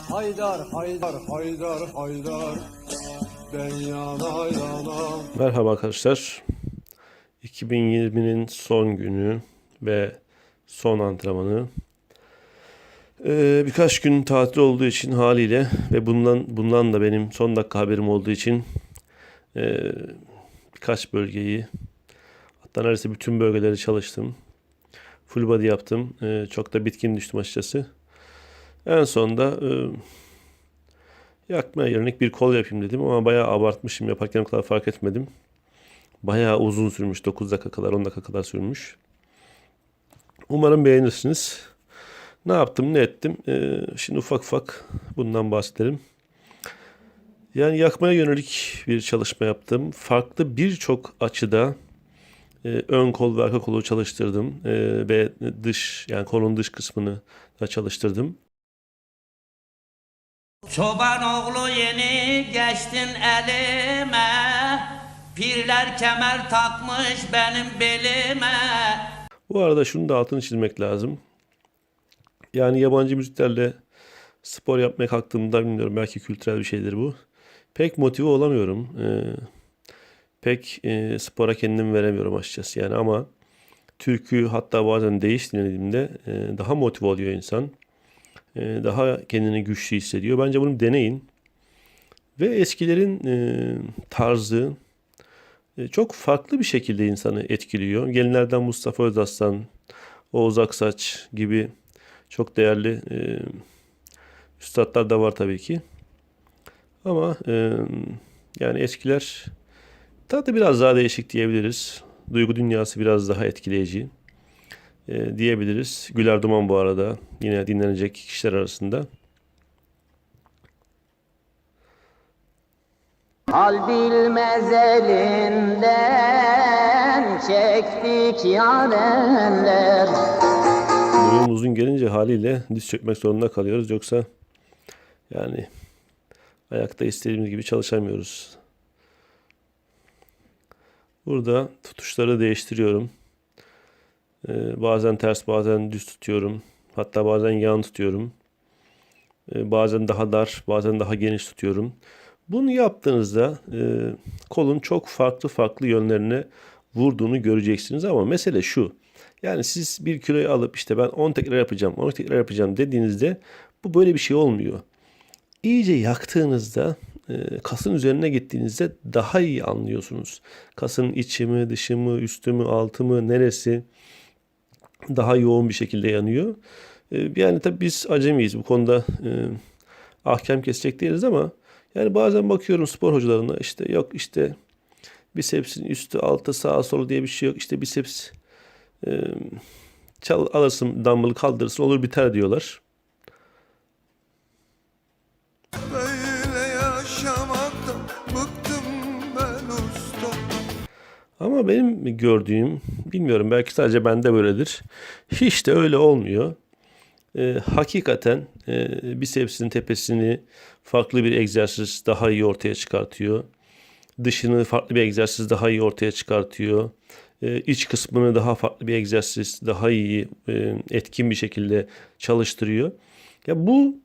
Haydar, Haydar, Haydar, Haydar. Ben yana yana. Merhaba arkadaşlar. 2020'nin son günü ve son antrenmanı. Ee, birkaç gün tatil olduğu için haliyle ve bundan bundan da benim son dakika haberim olduğu için e, birkaç bölgeyi hatta neredeyse bütün bölgeleri çalıştım. Full body yaptım. Ee, çok da bitkin düştüm açıkçası. En sonunda e, yakmaya yönelik bir kol yapayım dedim ama bayağı abartmışım. Yaparken o kadar fark etmedim. Bayağı uzun sürmüş. 9 dakika kadar 10 dakika kadar sürmüş. Umarım beğenirsiniz. Ne yaptım ne ettim. Ee, şimdi ufak ufak bundan bahsedelim. Yani yakmaya yönelik bir çalışma yaptım. Farklı birçok açıda e, ön kol ve arka kolu çalıştırdım. E, ve dış yani kolun dış kısmını da çalıştırdım. Çoban oğlu yeni geçtin elime Pirler kemer takmış benim belime Bu arada şunu da altını çizmek lazım. Yani yabancı müziklerle spor yapmaya kalktığımda bilmiyorum belki kültürel bir şeydir bu. Pek motive olamıyorum. Ee, pek e, spora kendim veremiyorum açıkçası yani ama türkü hatta bazen değiş dinlediğimde e, daha motive oluyor insan. E, daha kendini güçlü hissediyor. Bence bunu deneyin. Ve eskilerin e, tarzı e, çok farklı bir şekilde insanı etkiliyor. Gelinlerden Mustafa Özaslan, Oğuz Aksaç gibi çok değerli üstadlar da var tabii ki. Ama yani eskiler tadı biraz daha değişik diyebiliriz. Duygu dünyası biraz daha etkileyici e, diyebiliriz. Güler Duman bu arada yine dinlenecek kişiler arasında. Hal bilmez elinden çektik yarenler Boyum uzun gelince haliyle diz çökmek zorunda kalıyoruz. Yoksa yani ayakta istediğimiz gibi çalışamıyoruz. Burada tutuşları değiştiriyorum. Ee, bazen ters bazen düz tutuyorum. Hatta bazen yan tutuyorum. Ee, bazen daha dar bazen daha geniş tutuyorum. Bunu yaptığınızda e, kolun çok farklı farklı yönlerine vurduğunu göreceksiniz ama mesele şu. Yani siz bir kiloyu alıp işte ben 10 tekrar yapacağım, 10 tekrar yapacağım dediğinizde bu böyle bir şey olmuyor. İyice yaktığınızda e, kasın üzerine gittiğinizde daha iyi anlıyorsunuz. Kasın içi mi, dışı mı, üstü mü, altı mı, neresi daha yoğun bir şekilde yanıyor. E, Yani tabii biz acemiyiz bu konuda e, ahkam kesecek değiliz ama yani bazen bakıyorum spor hocalarına işte yok işte bisepsin üstü altı sağa solu diye bir şey yok. İşte biceps e, çal, alırsın dumbbell'ı kaldırırsın olur biter diyorlar. Böyle yaşamaktan bıktım ben usta. Ama benim gördüğüm, bilmiyorum belki sadece bende böyledir. Hiç de öyle olmuyor. Ee, hakikaten e, bisepsin tepesini farklı bir egzersiz daha iyi ortaya çıkartıyor. Dışını farklı bir egzersiz daha iyi ortaya çıkartıyor. Ee, iç kısmını daha farklı bir egzersiz daha iyi, e, etkin bir şekilde çalıştırıyor. Ya bu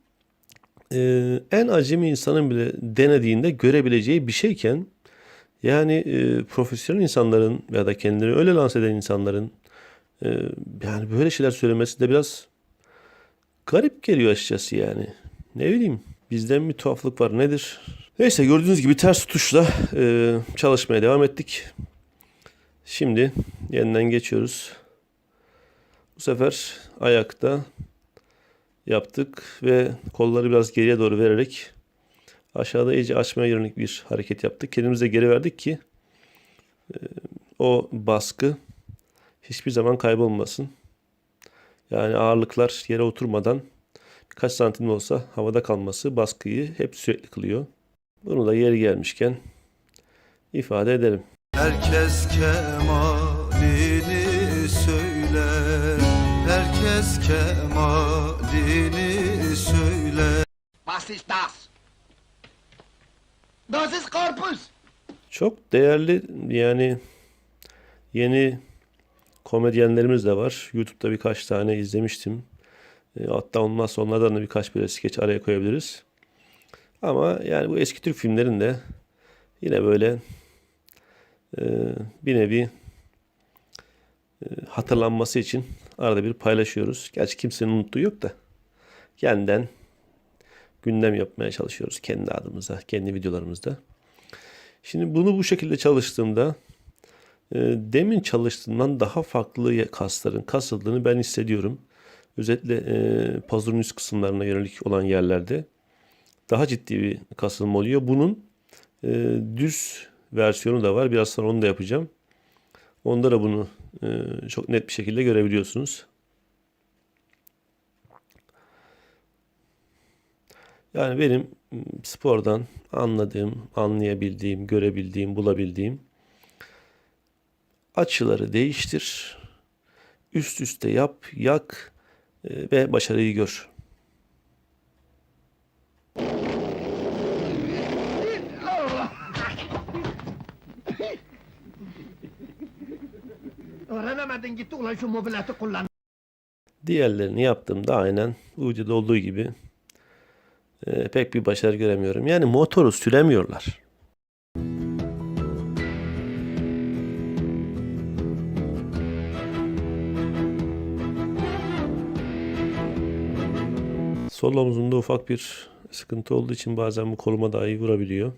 e, en acemi insanın bile denediğinde görebileceği bir şeyken yani e, profesyonel insanların ya da kendileri öyle lanse eden insanların e, yani böyle şeyler söylemesi de biraz garip geliyor açıkçası yani. Ne bileyim bizden bir tuhaflık var nedir? Neyse gördüğünüz gibi ters tutuşla e, çalışmaya devam ettik. Şimdi yeniden geçiyoruz. Bu sefer ayakta yaptık ve kolları biraz geriye doğru vererek aşağıda iyice açmaya yönelik bir hareket yaptık. Kendimize geri verdik ki e, o baskı hiçbir zaman kaybolmasın. Yani ağırlıklar yere oturmadan birkaç santim olsa havada kalması baskıyı hep sürekli kılıyor. Bunu da yeri gelmişken ifade edelim. Herkes kemalini söyler. Herkes kemalini söyler. Was ist das? Das Korpus! Çok değerli yani yeni komedyenlerimiz de var. YouTube'da birkaç tane izlemiştim. E, hatta olmazsa onlardan da birkaç böyle skeç araya koyabiliriz. Ama yani bu eski Türk filmlerinde yine böyle e, bir nevi e, hatırlanması için arada bir paylaşıyoruz. Gerçi kimsenin unuttuğu yok da yeniden gündem yapmaya çalışıyoruz kendi adımıza, kendi videolarımızda. Şimdi bunu bu şekilde çalıştığımda e, demin çalıştığımdan daha farklı kasların kasıldığını ben hissediyorum. Özellikle e, pazurun üst kısımlarına yönelik olan yerlerde daha ciddi bir kasılma oluyor. Bunun e, düz versiyonu da var. Biraz sonra onu da yapacağım. Onda da bunu e, çok net bir şekilde görebiliyorsunuz. Yani benim m, spordan anladığım, anlayabildiğim, görebildiğim, bulabildiğim açıları değiştir, üst üste yap, yak e, ve başarıyı gör. Öğrenemedin gitti ulan şu mobileti kullan. Diğerlerini yaptığımda aynen videoda olduğu gibi e, pek bir başarı göremiyorum. Yani motoru süremiyorlar. Sol omzumda ufak bir sıkıntı olduğu için bazen bu koluma dahi vurabiliyor.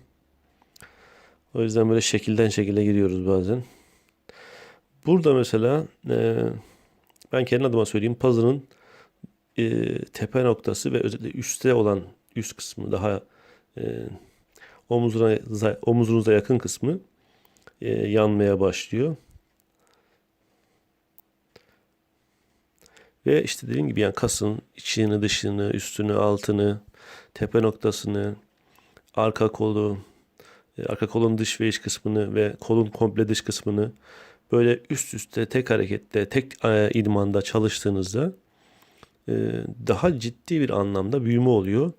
O yüzden böyle şekilden şekile giriyoruz bazen. Burada mesela e, ben kendi adıma söyleyeyim puzzle'ın e, tepe noktası ve özellikle üstte olan üst kısmı daha e, omuzuna, omuzunuza yakın kısmı e, yanmaya başlıyor. Ve işte dediğim gibi yani kasın içini, dışını, üstünü, altını, tepe noktasını, arka kolu, e, arka kolun dış ve iç kısmını ve kolun komple dış kısmını böyle üst üste tek harekette, tek e, idmanda çalıştığınızda e, daha ciddi bir anlamda büyüme oluyor.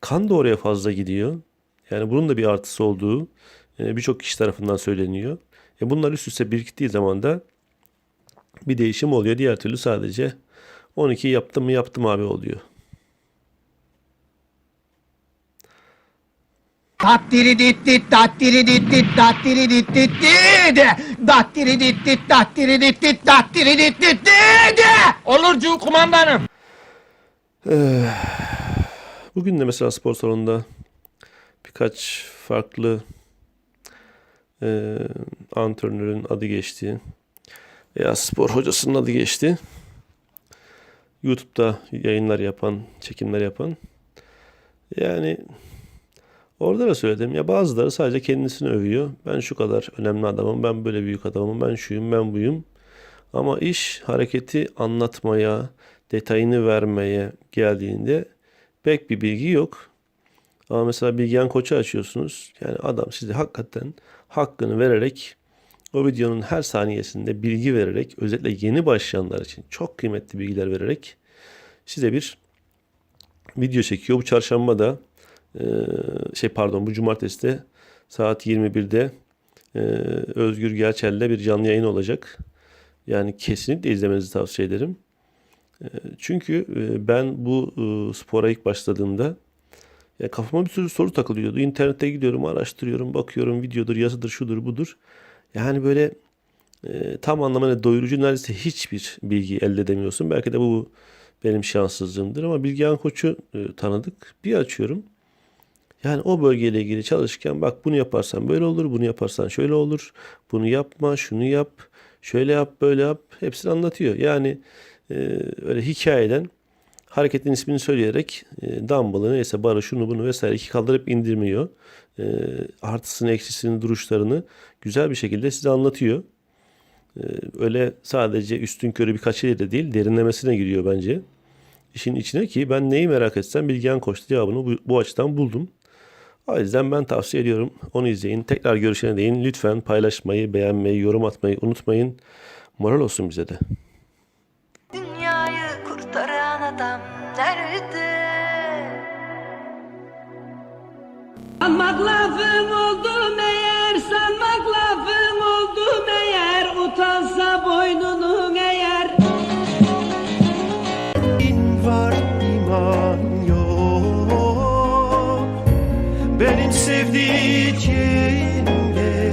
Kan da oraya fazla gidiyor. Yani bunun da bir artısı olduğu e, birçok kişi tarafından söyleniyor. E bunlar üst üste biriktiği zaman da bir değişim oluyor. Diğer türlü sadece 12 yaptım mı yaptım abi oluyor. Dattiri dit dit dattiri dit dit dattiri dit dit dit dattiri dit dit dattiri dit dit dattiri dit dit dit Olur kumandanım. Bugün de mesela spor salonunda birkaç farklı e, antrenörün adı geçti veya spor hocasının adı geçti. YouTube'da yayınlar yapan, çekimler yapan. Yani orada da söyledim ya bazıları sadece kendisini övüyor. Ben şu kadar önemli adamım, ben böyle büyük adamım, ben şuyum, ben buyum. Ama iş hareketi anlatmaya, detayını vermeye geldiğinde pek bir bilgi yok. Ama mesela Bilgehan Koç'u açıyorsunuz. Yani adam size hakikaten hakkını vererek o videonun her saniyesinde bilgi vererek özellikle yeni başlayanlar için çok kıymetli bilgiler vererek size bir video çekiyor. Bu çarşamba da şey pardon bu cumartesi de saat 21'de e, Özgür Gerçel'le bir canlı yayın olacak. Yani kesinlikle izlemenizi tavsiye ederim. Çünkü e, ben bu e, spora ilk başladığımda ya kafama bir sürü soru takılıyordu. İnternette gidiyorum, araştırıyorum, bakıyorum videodur, yazıdır, şudur, budur. Yani böyle e, tam anlamıyla doyurucu neredeyse hiçbir bilgi elde edemiyorsun. Belki de bu benim şanssızlığımdır ama Bilgehan Koç'u tanıdık. Bir açıyorum. Yani o bölgeyle ilgili çalışırken bak bunu yaparsan böyle olur, bunu yaparsan şöyle olur, bunu yapma, şunu yap, şöyle yap, böyle yap. Hepsini anlatıyor. Yani öyle hikayeden hareketin ismini söyleyerek e, dumbbell'ı neyse barı şunu bunu vesaire iki kaldırıp indirmiyor. E, artısını eksisini duruşlarını güzel bir şekilde size anlatıyor. E, öyle sadece üstün körü birkaç yerde değil derinlemesine giriyor bence. İşin içine ki ben neyi merak etsem Bilgehan Koç'ta cevabını bu, bu açıdan buldum. O yüzden ben tavsiye ediyorum. Onu izleyin. Tekrar görüşene değin. Lütfen paylaşmayı, beğenmeyi, yorum atmayı unutmayın. Moral olsun bize de. I'm not laughing.